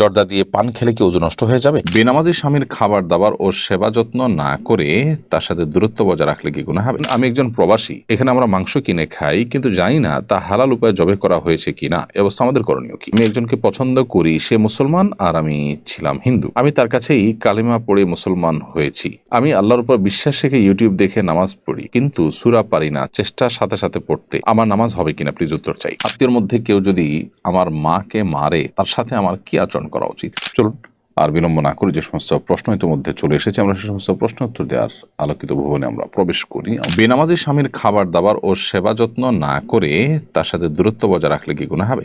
জর্দা দিয়ে পান খেলে কি ওজন নষ্ট হয়ে যাবে? বেনামাজি স্বামীর খাবার দাবার ও সেবা যত্ন না করে তার সাথে দূরত্ব বজায় রাখলে কি গুণা হবে? আমি একজন প্রবাসী, এখানে আমরা মাংস কিনে খাই, কিন্তু জানি না তা হালাল উপায়ে জবে করা হয়েছে কিনা অবস্থা আমাদের করণীয় কি? আমি একজনকে পছন্দ করি, সে মুসলমান আর আমি ছিলাম হিন্দু। আমি তার কাছেই কালিমা পড়ে মুসলমান হয়েছি। আমি আল্লাহর উপর বিশ্বাস রেখে ইউটিউব দেখে নামাজ পড়ি, কিন্তু সুরা পারি না চেষ্টার সাথে সাথে পড়তে। আমার নামাজ হবে কিনা? প্লিজ উত্তর চাই। আত্মীয়র মধ্যে কেউ যদি আমার মাকে মারে, তার সাথে আমার কি আচরণ করা উচিত। চলুন আর বিলম্ব না করে যে সমস্ত প্রশ্ন ইতিমধ্যে চলে এসেছে, আমরা সে সমস্ত প্রশ্ন উত্তর দেওয়ার আলোকিত ভবনে আমরা প্রবেশ করি। বেনামাজি স্বামীর খাবার দাবার ও সেবা যত্ন না করে তার সাথে দূরত্ব বজায় রাখলে কি গুণা হবে?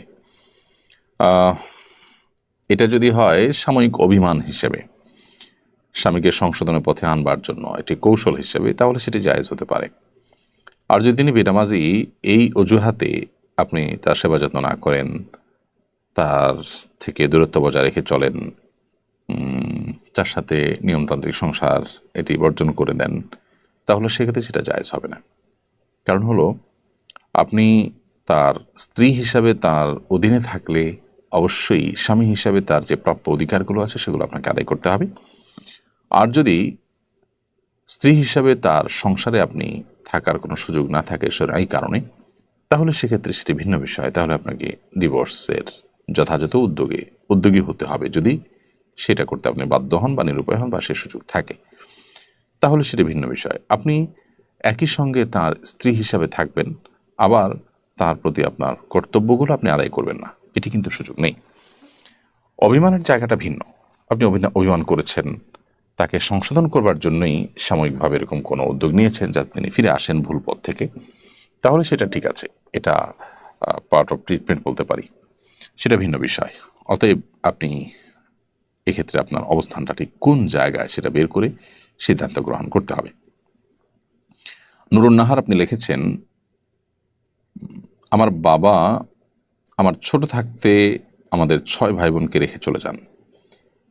এটা যদি হয় সাময়িক অভিমান হিসেবে, স্বামীকে সংশোধনের পথে আনবার জন্য একটি কৌশল হিসেবে, তাহলে সেটি জায়েজ হতে পারে। আর যদি তিনি বেনামাজি এই অজুহাতে আপনি তার সেবা যত্ন না করেন তার থেকে দূরত্ব বজায় রেখে চলেন। তার সাথে নিয়মতান্ত্রিক সংসার এটি বর্জন করে দেন, তাহলে সেক্ষেত্রে সেটা জায়েজ হবে না। কারণ হলো, আপনি তার স্ত্রী হিসাবে তার অধীনে থাকলে অবশ্যই স্বামী হিসাবে তার যে প্রাপ্য অধিকারগুলো আছে সেগুলো আপনাকে আদায় করতে হবে। আর যদি স্ত্রী হিসাবে তার সংসারে আপনি থাকার কোনো সুযোগ না থাকে এই কারণে, তাহলে সেক্ষেত্রে সেটি ভিন্ন বিষয়। তাহলে আপনাকে ডিভোর্সের যথাযথ উদ্যোগে, উদ্যোগী হতে হবে যদি সেটা করতে আপনি বাধ্য হন বা নিরুপায় হন বা সে সুযোগ থাকে। তাহলে সেটা ভিন্ন বিষয়। আপনি একই সঙ্গে তার স্ত্রী হিসাবে থাকবেন, আবার তার প্রতি আপনার কর্তব্যগুলো আপনি আদায় করবেন না। এটি কিন্তু সুযোগ নেই। অভিমানের জায়গাটা ভিন্ন। আপনি অভিমান করেছেন, তাকে সংশোধন করবার জন্যই সাময়িকভাবে এরকম কোনো উদ্যোগ নিয়েছেন যাতে তিনি ফিরে আসেন ভুল পথ থেকে। তাহলে সেটা ঠিক আছে। এটা পার্ট অফ ট্রিটমেন্ট বলতে পারি। সেটা ভিন্ন বিষয়। অতএব আপনি এক্ষেত্রে আপনার অবস্থানটা ঠিক কোন জায়গায় সেটা বের করে সিদ্ধান্ত গ্রহণ করতে হবে। নুরুন নাহার আপনি লিখেছেন, আমার বাবা আমার ছোট থাকতে আমাদের ছয় ভাই বোনকে রেখে চলে যান।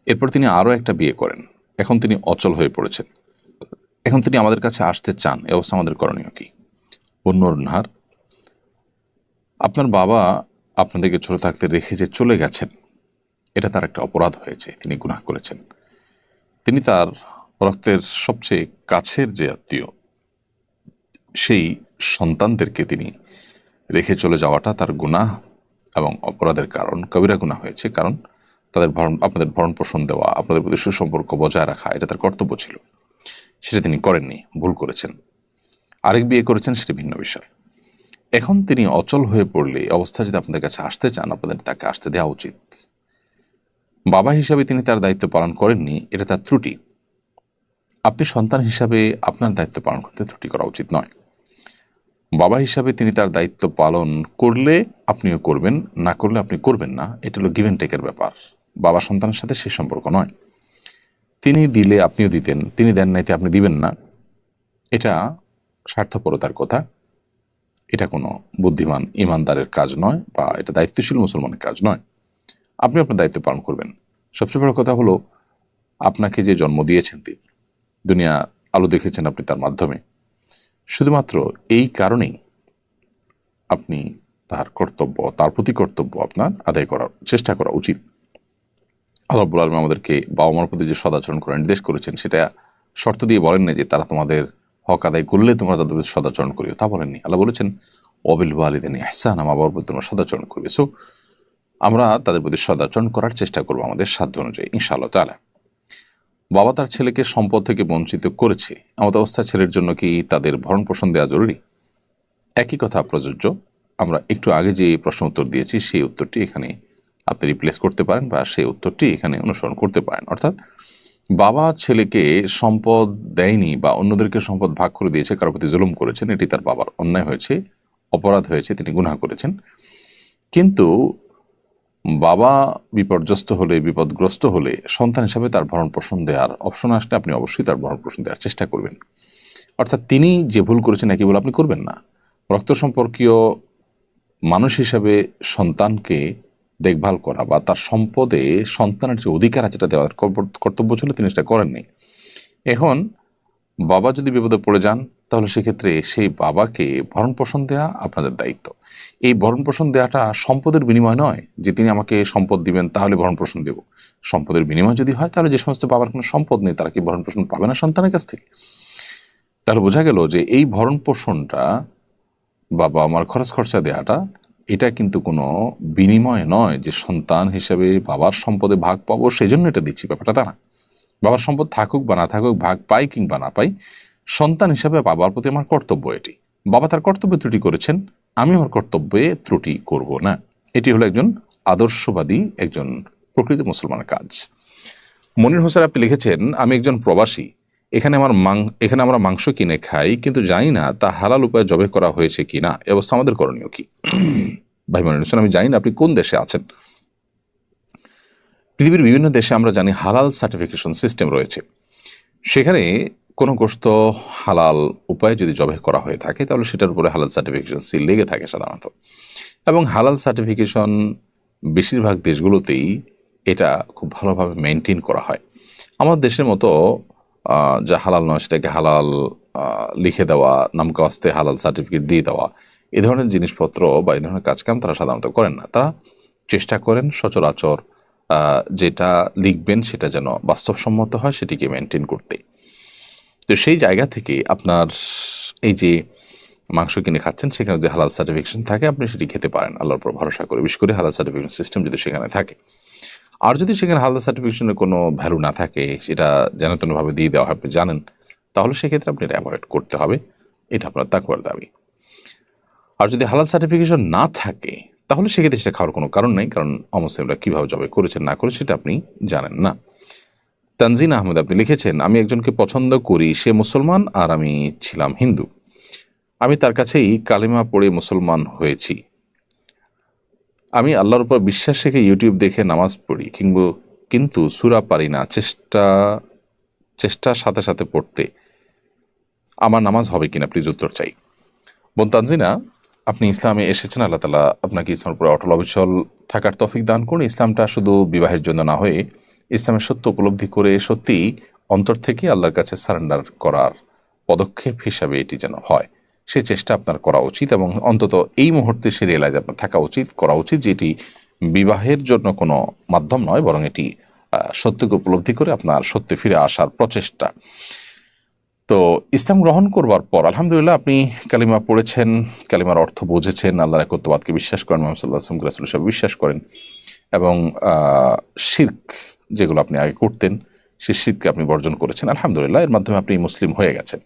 এরপর তিনি আরও একটা বিয়ে করেন। এখন তিনি অচল হয়ে পড়েছেন। এখন তিনি আমাদের কাছে আসতে চান। এ অবস্থা আমাদের করণীয় কি? অন্যর নাহার, আপনার বাবা আপনাদেরকে ছোট থাকতে রেখে যে চলে গেছেন, এটা তার একটা অপরাধ হয়েছে, তিনি গুনাহ করেছেন। তিনি তার রক্তের সবচেয়ে কাছের যে আত্মীয়, সেই সন্তানদেরকে তিনি রেখে চলে যাওয়াটা তার গুনাহ এবং অপরাধের কারণ। কবিরা গুনাহ হয়েছে কারণ তাদের ভরণ, আপনাদের ভরণ পোষণ দেওয়া, আপনাদের প্রতি সুসম্পর্ক বজায় রাখা, এটা তার কর্তব্য ছিল। সেটা তিনি করেননি, ভুল করেছেন। আরেক বিয়ে করেছেন, সেটি ভিন্ন বিষয়। এখন তিনি অচল হয়ে পড়লে অবস্থা যদি আপনাদের কাছে আসতে চান, আপনাদের তাকে আসতে দেওয়া উচিত। বাবা হিসাবে তিনি তার দায়িত্ব পালন করেননি, এটা তার ত্রুটি। আপনি সন্তান হিসাবে আপনার দায়িত্ব পালন করতে ত্রুটি করা উচিত নয়। বাবা হিসাবে তিনি তার দায়িত্ব পালন করলে আপনিও করবেন, না করলে আপনি করবেন না, এটা হলো গিভেন টেকের ব্যাপার। বাবা সন্তানের সাথে সে সম্পর্ক নয়। তিনি দিলে আপনিও দিতেন, তিনি দেন নাইতে আপনি দিবেন না। এটা স্বার্থপরতার কথা। এটা কোনো বুদ্ধিমান ইমানদারের কাজ নয় বা এটা দায়িত্বশীল মুসলমানের কাজ নয়। আপনি আপনার দায়িত্ব পালন করবেন। সবচেয়ে বড় কথা হলো, আপনাকে যে জন্ম দিয়েছেন তিনি, দুনিয়া আলো দেখেছেন আপনি তার মাধ্যমে। শুধুমাত্র এই কারণেই আপনি তার কর্তব্য, তার প্রতি কর্তব্য আপনার আদায় করার চেষ্টা করা উচিত। আল্লাহ রাব্বুল আলম আমাদেরকে বাবা মার প্রতি যে সদাচরণ করে নির্দেশ করেছেন, সেটা শর্ত দিয়ে বলেন না যে তারা তোমাদের হক আদায় করলে তোমরা তাদের প্রতি সদাচরণ করিও। তা বলেননি। আল্লাহ বলেছেন অবিল ওয়ালিদিন ইহসান আমার প্রতি তোমরা সদাচরণ করবে সো আমরা তাদের প্রতি সদাচরণ করার চেষ্টা করব আমাদের সাধ্য অনুযায়ী, ইনশাআল্লাহ তালা বাবা তার ছেলেকে সম্পদ থেকে বঞ্চিত করেছে। আমাদের অবস্থা ছেলের জন্য কি তাদের ভরণ পোষণ দেওয়া জরুরি? একই কথা প্রযোজ্য। আমরা একটু আগে যে প্রশ্ন উত্তর দিয়েছি, সেই উত্তরটি এখানে আপনি রিপ্লেস করতে পারেন বা সেই উত্তরটি এখানে অনুসরণ করতে পারেন। অর্থাৎ বাবা ছেলেকে সম্পদ দেয়নি বা অন্যদেরকে সম্পদ ভাগ করে দিয়েছে, কারোর প্রতি জুলুম করেছেন, এটি তার বাবার অন্যায় হয়েছে, অপরাধ হয়েছে, তিনি গুনাহ করেছেন। কিন্তু বাবা বিপর্যস্ত হলে, বিপদগ্রস্ত হলে সন্তান হিসাবে তার ভরণ পোষণ দেওয়ার অপশন আসলে আপনি অবশ্যই তার ভরণ পোষণ দেওয়ার চেষ্টা করবেন। অর্থাৎ তিনি যে ভুল করেছেন একই ভুল আপনি করবেন না। রক্ত সম্পর্কীয় মানুষ হিসাবে সন্তানকে দেখভাল করা বা তার সম্পদে সন্তানের যে অধিকার আছে যেটা দেওয়ার কর্তব্য ছিল, তিনি সেটা করেননি। এখন বাবা যদি বিপদে পড়ে যান, তাহলে সেক্ষেত্রে সেই বাবাকে ভরণ পোষণ দেওয়া আপনাদের দায়িত্ব। এই ভরণ পোষণ দেওয়াটা সম্পদের বিনিময় নয় যে তিনি আমাকে সম্পদ দিবেন, তাহলে ভরণ পোষণ দেব। সম্পদের বিনিময় যদি হয়, তাহলে যে সমস্ত বাবার কোনো সম্পদ নেই, তারা কি ভরণ পোষণ পাবে না সন্তানের কাছ থেকে? তাহলে বোঝা গেল যে এই ভরণ পোষণটা বাবা আমার খরচ খরচা দেওয়াটা এটা কিন্তু কোনো বিনিময় নয় যে সন্তান হিসেবে বাবার সম্পদে ভাগ পাবো সেই জন্য এটা দিচ্ছি ব্যাপারটা। তা না বাবার সম্পদ থাকুক বা না থাকুক, ভাগ পাই কিংবা না পাই, সন্তান হিসাবে বাবার প্রতি আমার কর্তব্য এটি। বাবা তার কর্তব্যে ত্রুটি করেছেন, আমি আমার কর্তব্যে ত্রুটি করব না। এটি হলো একজন আদর্শবাদী, একজন প্রকৃত মুসলমানের কাজ। মনির হোসেন আপনি লিখেছেন, আমি একজন প্রবাসী এখানে আমার মাং, এখানে আমরা মাংস কিনে খাই, কিন্তু জানি না তা হালাল উপায়ে জবে করা হয়েছে কি না অবস্থা আমাদের করণীয় কি? ভাই হোসেন আমি জানি না আপনি কোন দেশে আছেন। পৃথিবীর বিভিন্ন দেশে আমরা জানি হালাল সার্টিফিকেশন সিস্টেম রয়েছে। সেখানে কোনো গোস্ত হালাল উপায়ে যদি জবে করা হয়ে থাকে, তাহলে সেটার উপরে হালাল সার্টিফিকেশন সিল লেগে থাকে সাধারণত। এবং হালাল সার্টিফিকেশন বেশিরভাগ দেশগুলোতেই এটা খুব ভালোভাবে মেনটেন করা হয়। আমার দেশের মতো যা হালাল নয় সেটাকে হালাল লিখে দেওয়া নামকে আসতে হালাল সার্টিফিকেট দিয়ে দেওয়া, এ ধরনের জিনিসপত্র বা এই ধরনের কাজকাম তারা সাধারণত করেন না। তারা চেষ্টা করেন সচরাচর যেটা লিখবেন সেটা যেন বাস্তবসম্মত হয়, সেটিকে মেনটেন করতে। তো সেই জায়গা থেকে আপনার এই যে মাংস কিনে খাচ্ছেন, সেখানে যদি হালাল সার্টিফিকেশন থাকে, আপনি সেটি খেতে পারেন। আল্লাহর উপর ভরসা করে, বিশেষ করে হালাল সার্টিফিকেশন সিস্টেম যদি সেখানে থাকে। আর যদি সেখানে হালাল সার্টিফিকেশনের কোনো ভ্যালু না থাকে, সেটা যেনতেনভাবে দিয়ে দেওয়া আপনি জানেন, তাহলে সেক্ষেত্রে আপনি এটা অ্যাভয়েড করতে হবে। এটা আপনার তাকুয়ার দাবি। আর যদি হালাল সার্টিফিকেশন না থাকে, তাহলে সেক্ষেত্রে সেটা খাওয়ার কোনো কারণ নেই, কারণ অমুসলিমরা কীভাবে জবে করেছেন, না করে, সেটা আপনি জানেন না। তানজিন আহমেদ, আপনি লিখেছেন, আমি একজনকে পছন্দ করি, সে মুসলমান আর আমি ছিলাম হিন্দু। আমি তার কাছেই কালিমা পড়ে মুসলমান হয়েছি। আমি আল্লাহর উপর বিশ্বাস রেখে ইউটিউব দেখে নামাজ পড়ি, কিংবা কিন্তু সুরা পারি না, চেষ্টা, চেষ্টার সাথে সাথে পড়তে। আমার নামাজ হবে কিনা প্লিজ উত্তর চাই। বোন তানজিনা, আপনি ইসলামে এসেছেন, আল্লাহ তালা আপনাকে ইসলামের উপরে অটল অবিচল থাকার তফিক দান করুন। ইসলামটা শুধু বিবাহের জন্য না হয়ে ইসলামের সত্য উপলব্ধি করে সত্যি অন্তর থেকে আল্লাহর কাছে সারেন্ডার করার পদক্ষেপ হিসাবে এটি যেন হয়। সে চেষ্টা আপনার করা উচিত এবং অন্তত এই মুহূর্তে সে রিয়েলাইজ আপনার থাকা উচিত, করা উচিত যে এটি বিবাহের জন্য কোনো মাধ্যম নয়, বরং এটি সত্যকে উপলব্ধি করে আপনার সত্যে ফিরে আসার প্রচেষ্টা। তো ইসলাম গ্রহণ করবার পর আলহামদুলিল্লাহ আপনি কালিমা পড়েছেন, কালিমার অর্থ বুঝেছেন, আল্লাহর একত্ববাদকে বিশ্বাস করেন, মোহাম্মদ সাল্লাহ আসলামকে রাসুল সাহেব বিশ্বাস করেন এবং শির্ক যেগুলো আপনি আগে করতেন সে শিরকে আপনি বর্জন করেছেন। আলহামদুলিল্লাহ, এর মাধ্যমে আপনি মুসলিম হয়ে গেছেন।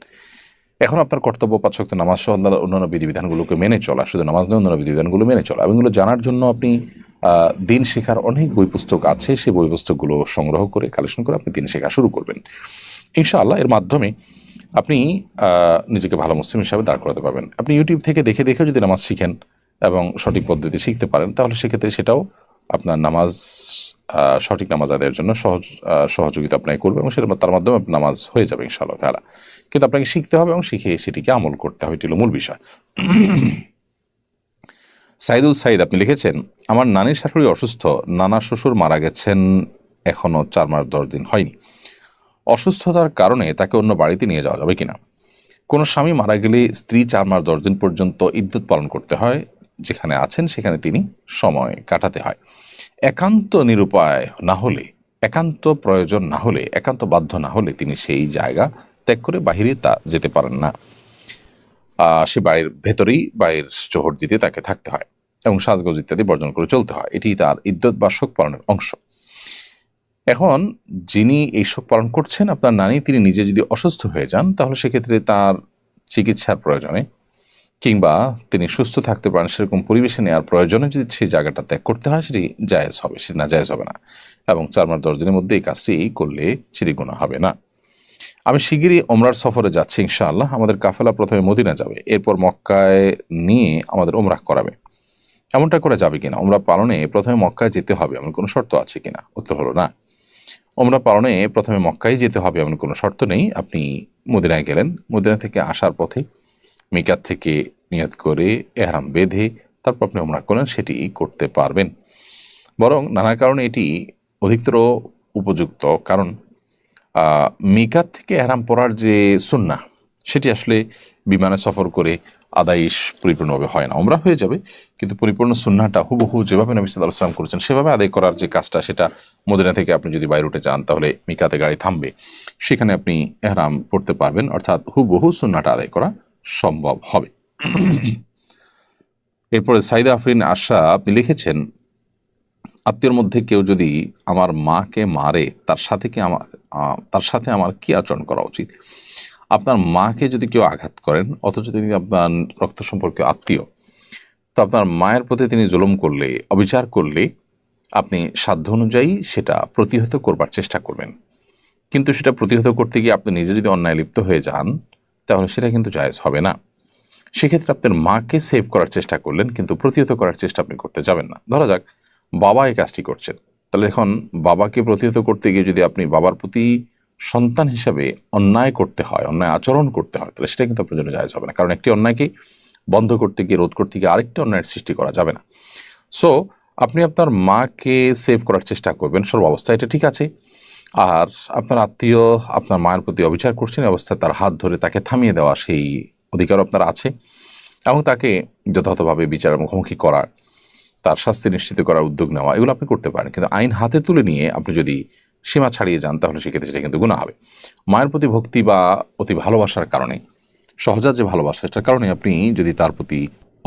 এখন আপনার কর্তব্য পাঁচশক্ত নামাজ সহ আল্লাহর অন্যান্য বিধিবিধানগুলোকে মেনে চলা, শুধু নামাজ নয়, অন্যান্য বিধিবিধানগুলো মেনে চলা। এবং এগুলো জানার জন্য আপনি দিন শেখার অনেক বই পুস্তক আছে সেই বই পুস্তকগুলো সংগ্রহ করে কালেকশন করে আপনি দিন শেখা শুরু করবেন। ইনশাআল্লাহ, এর মাধ্যমে আপনি নিজেকে ভালো মুসলিম হিসাবে দাঁড় করাতে পারবেন। আপনি ইউটিউব থেকে দেখে দেখে যদি নামাজ শিখেন এবং সঠিক পদ্ধতি শিখতে পারেন, তাহলে সেক্ষেত্রে সেটাও আপনার নামাজ সঠিক নামাজ আদায়ের জন্য সহজ সহযোগিতা আপনাকে করবে এবং সেটা তার মাধ্যমে নামাজ হয়ে যাবে ইনশাআল্লাহ তালা কিন্তু আপনাকে শিখতে হবে এবং শিখে সেটিকে আমল করতে হবে। এটি হলো মূল বিষয়। সাইদুল সাইদ, আপনি লিখেছেন, আমার নানির শাশুড়ি অসুস্থ, নানা শ্বশুর মারা গেছেন এখনও চার মাস দশ দিন হয়নি। অসুস্থতার কারণে তাকে অন্য বাড়িতে নিয়ে যাওয়া যাবে কিনা? কোনো স্বামী মারা গেলে স্ত্রী চার মাস দশ দিন পর্যন্ত ইদ্যুৎ পালন করতে হয়। যেখানে আছেন, সেখানে তিনি সময় কাটাতে হয়। একান্ত নিরুপায় না হলে, একান্ত প্রয়োজন না হলে, একান্ত বাধ্য না হলে তিনি সেই জায়গা ত্যাগ করে বাহিরে তা যেতে পারেন না। সে বাড়ির ভেতরেই বাড়ির চোহর দিতে তাকে থাকতে হয় এবং সাজগোজ ইত্যাদি বর্জন করে চলতে হয়। এটি তার ইদ্যত বা শোক পালনের অংশ। এখন যিনি এই শোক পালন করছেন, আপনার নানি, তিনি নিজে যদি অসুস্থ হয়ে যান, তাহলে সেক্ষেত্রে তার চিকিৎসার প্রয়োজনে কিংবা তিনি সুস্থ থাকতে পারেন সেরকম পরিবেশে নেওয়ার প্রয়োজনে যদি সেই জায়গাটা ত্যাগ করতে হয়, সেটি জায়েজ হবে, সেটি না জায়েজ হবে না। এবং চার মাস দশ দিনের মধ্যে এই কাজটি করলে সেটি গুণা হবে না। আমি শিগগিরই ওমরার সফরে যাচ্ছি, ইনশাআল্লাহ। আমাদের কাফেলা প্রথমে মদিনা যাবে, এরপর মক্কায় নিয়ে আমাদের ওমরাহ করাবে। এমনটা করা যাবে কিনা? ওমরা পালনে প্রথমে মক্কায় যেতে হবে এমন কোনো শর্ত আছে কিনা? উত্তর হলো না। ওমরা পালনে প্রথমে মক্কায় যেতে হবে এমন কোনো শর্ত নেই। আপনি মদিনায় গেলেন, মদিনা থেকে আসার পথে মিকাত থেকে নিয়ত করে এহরাম বেঁধে তারপর আপনি ওমরা করেন সেটি করতে পারবেন। বরং নানা কারণে এটি অধিকতর উপযুক্ত। কারণ মিকাত থেকে এহরাম পরার যে সুন্না, সেটি আসলে বিমানে সফর করে আদায় পরিপূর্ণভাবে হয় না ওমরা হয়ে যাবে। কিন্তু পরিপূর্ণ সুন্নাটা হুবহু যেভাবে নবী সাল্লাহ সাল্লাম করেছেন, সেভাবে আদায় করার যে কাজটা, সেটা মদিনা থেকে আপনি যদি বাই রুটে যান, তাহলে মিকাতে গাড়ি থামবে। সেখানে আপনি এহরাম পড়তে পারবেন, অর্থাৎ হুবহু সুন্নাটা আদায় করা সম্ভব হবে। এরপরে সাইদা আফরিন আশা আপনি লিখেছেন আত্মীয়র মধ্যে কেউ যদি আমার মাকে মারে, তার সাথে কি আমার তার সাথে আমার কি আচরণ করা উচিত? আপনার মাকে যদি কেউ আঘাত করেন, অথচ তিনি আপনার রক্ত সম্পর্কে আত্মীয়, তো আপনার মায়ের প্রতি তিনি জুলুম করলে, অবিচার করলে আপনি সাধ্য অনুযায়ী সেটা প্রতিহত করবার চেষ্টা করবেন। কিন্তু সেটা প্রতিহত করতে গিয়ে আপনি নিজে যদি অন্যায় লিপ্ত হয়ে যান, তাহলে সেটা কিন্তু জায়েজ হবে না। সেক্ষেত্রে আপনার মাকে সেভ করার চেষ্টা করলেন, কিন্তু প্রতিহত করার চেষ্টা আপনি করতে যাবেন না। ধরা যাক বাবা এই কাজটি করছেন। তাহলে এখন বাবাকে প্রতিহত করতে গিয়ে যদি আপনি বাবার প্রতি সন্তান হিসাবে অন্যায় করতে হয়, অন্যায় আচরণ করতে হয়, তাহলে সেটা কিন্তু আপনার জন্য জায়জ হবে না। কারণ একটি অন্যায়কে বন্ধ করতে গিয়ে, রোধ করতে গিয়ে আরেকটি অন্যায়ের সৃষ্টি করা যাবে না। সো আপনি আপনার মাকে সেভ করার চেষ্টা করবেন সর্বাবস্থা এটা ঠিক আছে। আর আপনার আত্মীয় আপনার মায়ের প্রতি অবিচার করছেন অবস্থায় তার হাত ধরে তাকে থামিয়ে দেওয়া সেই অধিকার আপনার আছে। এবং তাকে যথাযথভাবে বিচারের মুখোমুখি করা তার শাস্তি নিশ্চিত করার উদ্যোগ নেওয়া, এগুলো আপনি করতে পারেন। কিন্তু আইন হাতে তুলে নিয়ে আপনি যদি সীমা ছাড়িয়ে যান, তাহলে সেক্ষেত্রে সেটা কিন্তু গুণা হবে। মায়ের প্রতি ভক্তি বা অতি ভালোবাসার কারণে, সহজাত যে ভালোবাসা সেটার কারণে আপনি যদি তার প্রতি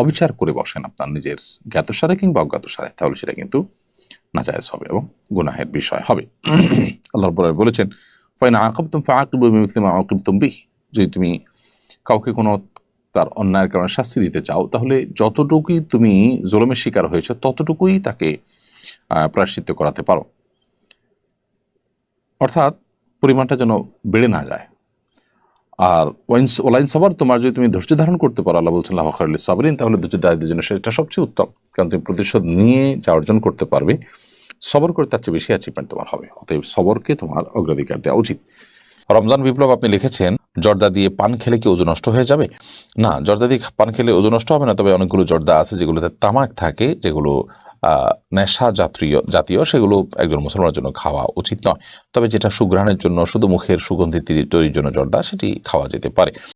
অবিচার করে বসেন আপনার নিজের জ্ঞাতসারে কিংবা অজ্ঞাতসারে, তাহলে সেটা কিন্তু নাজায়জ হবে এবং গুনাহের বিষয় হবে। আল্লাহ রব্বুল বলেছেন, ফাইন আকিব তুম ফাকিব আকিব তুমবি যদি তুমি কাউকে কোনো তার অন্যায়ের কারণে শাস্তি দিতে চাও, তাহলে যতটুকুই তুমি জোলমের শিকার হয়েছে, ততটুকুই তাকে প্রায়শ্চিত্ত করাতে পারো। অর্থাৎ পরিমাণটা যেন বেড়ে না যায়। আর ওয়াইন্স ওলাইন সাবার, তোমার যদি তুমি ধৈর্য ধারণ করতে পারো, আল্লাহ বলছেন লাফাখারুল সাবরিন, তাহলে ধৈর্য দায়িত্বের জন্য সেটা সবচেয়ে উত্তম। কারণ তুমি প্রতিশোধ নিয়ে যা অর্জন করতে পারবে, সবর করে তার চেয়ে বেশি অ্যাচিভমেন্ট তোমার হবে। অতএব সবরকে তোমার অগ্রাধিকার দেওয়া উচিত। রমজান বিপ্লব আপনি লিখেছেন জর্দা দিয়ে পান খেলে কি ওজন নষ্ট হয়ে যাবে? না, জর্দা দিয়ে পান খেলে ওজন নষ্ট হবে না, তবে অনেকগুলো জর্দা আছে যেগুলোতে তামাক থাকে, যেগুলো নেশা জাতীয় জাতীয়, সেগুলো একজন মুসলমানের জন্য খাওয়া উচিত নয়। তবে যেটা সুগ্রহণের জন্য, শুধু মুখের সুগন্ধি তৈরির জন্য জর্দা, সেটি খাওয়া যেতে পারে।